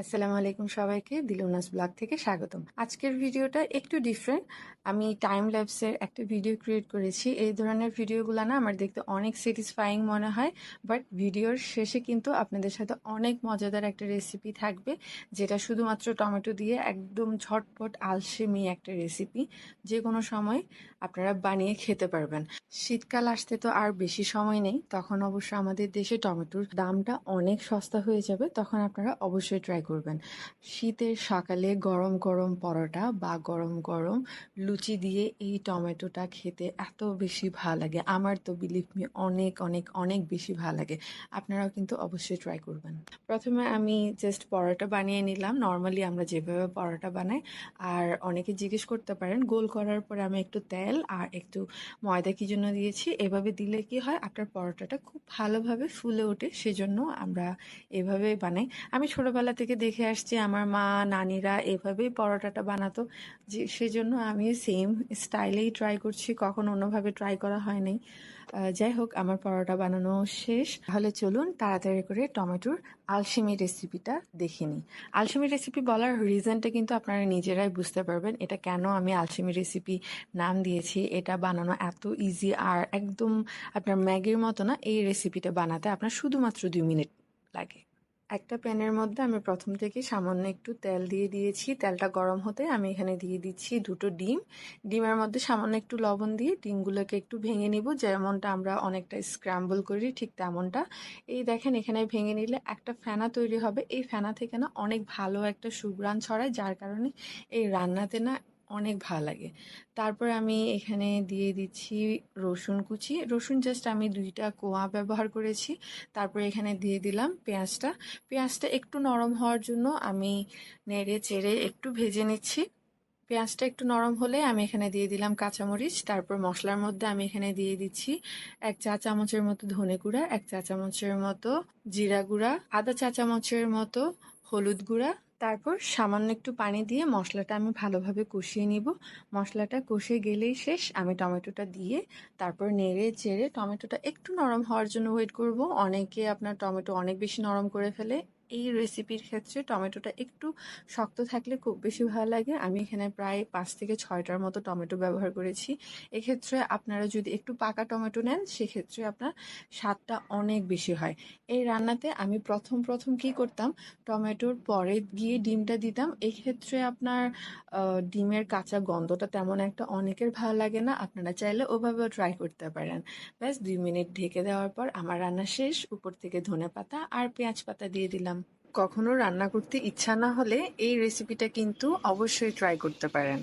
আসসালামু আলাইকুম সবাইকে দিলুনাস ব্লগ থেকে স্বাগতম। আজকের ভিডিওটা একটু ডিফারেন্ট আমি টাইম ল্যাপসের একটা ভিডিও ক্রিয়েট করেছি। এই ধরনের ভিডিওগুলো না আমার দেখতে অনেক স্যাটিসফাইং মনে হয় বাট ভিডিওর শেষে কিন্তু আপনাদের সাথে অনেক মজাদার একটা রেসিপি থাকবে, যেটা শুধুমাত্র টমেটো দিয়ে একদম ঝটপট আলসেমি একটা রেসিপি যে কোনো সময় আপনারা বানিয়ে খেতে পারবেন। শীতকাল আসতে তো আর বেশি সময় নেই, তখন অবশ্য আমাদের দেশে টমেটোর দামটা অনেক সস্তা হয়ে যাবে, তখন আপনারা অবশ্যই ট্রাই করবেন। শীতের সকালে গরম গরম পরোটা বা গরম গরম লুচি দিয়ে এই টমেটোটা খেতে এত বেশি ভালো লাগে। আমার তো বিলিভ মি অনেক অনেক অনেক বেশি ভালো লাগে। আপনারাও কিন্তু অবশ্যই ট্রাই করবেন। প্রথমে আমি জাস্ট পরোটা বানিয়ে নিলাম। নর্মালি আমরা যেভাবে পরোটা বানাই, আর অনেকে জিজ্ঞেস করতে পারেন, গোল করার পরে আমি একটু তেল আর একটু ময়দা কি জন্য দিয়েছি? এভাবে দিলে কি হয়, আপনার পরোটাটা খুব ভালোভাবে ফুলে ওঠে। সেজন্য আমরা এভাবে বানাই। আমি ছোটোবেলা থেকে দেখে আসছি, আমার মা, নানিরা এভাবেই পরোটাটা বানাতো। যে, সেজন্য আমি সেম স্টাইলেই ট্রাই করছি, কখন অন্যভাবে ট্রাই করা হয়নি যাই হোক, আমার পরোটা বানানো শেষ। তাহলে চলুন তাড়াতাড়ি করে টমেটোর আলসেমি রেসিপিটা দেখে নিই। আলসেমি রেসিপি বলার রিজনটা কিন্তু আপনারা নিজেরাই বুঝতে পারবেন, এটা কেন আমি আলসেমি রেসিপি নাম দিয়েছি, এটা বানানো এত ইজি আর একদম আপনার ম্যাগির মতো না, এই রেসিপিটা বানাতে আপনার শুধুমাত্র দুই মিনিট লাগে। একটা প্যানের মধ্যে আমি প্রথম থেকে সামান্য একটু তেল দিয়ে দিয়েছি। তেলটা গরম হতে আমি এখানে দিয়ে দিচ্ছি দুটো ডিম। ডিমের মধ্যে সামান্য একটু লবণ দিয়ে ডিমগুলোকে একটু ভেঙে নিব, যেমনটা আমরা অনেকটা স্ক্র্যাম্বল করি ঠিক তেমনটা। এই দেখেন এখানে ভেঙে নিলে একটা ফেনা তৈরি হবে। এই ফেনা থেকে না অনেক ভালো একটা সুগ্রান ছড়ায়, যার কারণে এই রান্নাতে না অনেক ভালো লাগে। তারপর আমি এখানে দিয়ে দিচ্ছি রসুন কুচি। রসুন জাস্ট আমি দুইটা কোয়া ব্যবহার করেছি। তারপর এখানে দিয়ে দিলাম পেঁয়াজটা। পেঁয়াজটা একটু নরম হওয়ার জন্য আমি নেড়ে চেড়ে একটু ভেজে নিচ্ছি। পেঁয়াজটা একটু নরম হলে আমি এখানে দিয়ে দিলাম কাঁচামরিচ। তারপর মশলার মধ্যে আমি এখানে দিয়ে দিচ্ছি এক চা চামচের মতো ধনে গুঁড়া, এক চা চামচের মতো জিরা গুঁড়া, আধা চা চামচের মতো হলুদ গুঁড়া, তারপর সামান্য একটু পানি দিয়ে মশলাটা আমি ভালোভাবে কষিয়ে নিব। মশলাটা কষে গেলেই শেষ। আমি টমেটোটা দিয়ে তারপর নেড়ে চেড়ে টমেটোটা একটু নরম হওয়ার জন্য ওয়েট করব। অনেকে আপনার টমেটো অনেক বেশি নরম করে ফেলে। এই রেসিপির ক্ষেত্রে টমেটোটা একটু শক্ত থাকলে খুব বেশি ভালো লাগে। আমি এখানে প্রায় পাঁচ থেকে ছয়টার মতো টমেটো ব্যবহার করেছি। এক্ষেত্রে আপনারা যদি একটু পাকা টমেটো নেন, সেক্ষেত্রে আপনার স্বাদটা অনেক বেশি হয়। এই রান্নাতে আমি প্রথম প্রথম কি করতাম, টমেটোর পরে গিয়ে ডিমটা দিতাম। এক্ষেত্রে আপনার ডিমের কাঁচা গন্ধটা তেমন একটা অনেকের ভালো লাগে না। আপনারা চাইলে ওভাবেও ট্রাই করতে পারেন। ব্যাস, দুই মিনিট ঢেকে দেওয়ার পর আমার রান্না শেষ। উপর থেকে ধনে পাতা আর পেঁয়াজ পাতা দিয়ে দিলাম। কখনো রান্না করতে ইচ্ছা না হলে এই রেসিপিটা কিন্তু অবশ্যই ট্রাই করতে পারেন।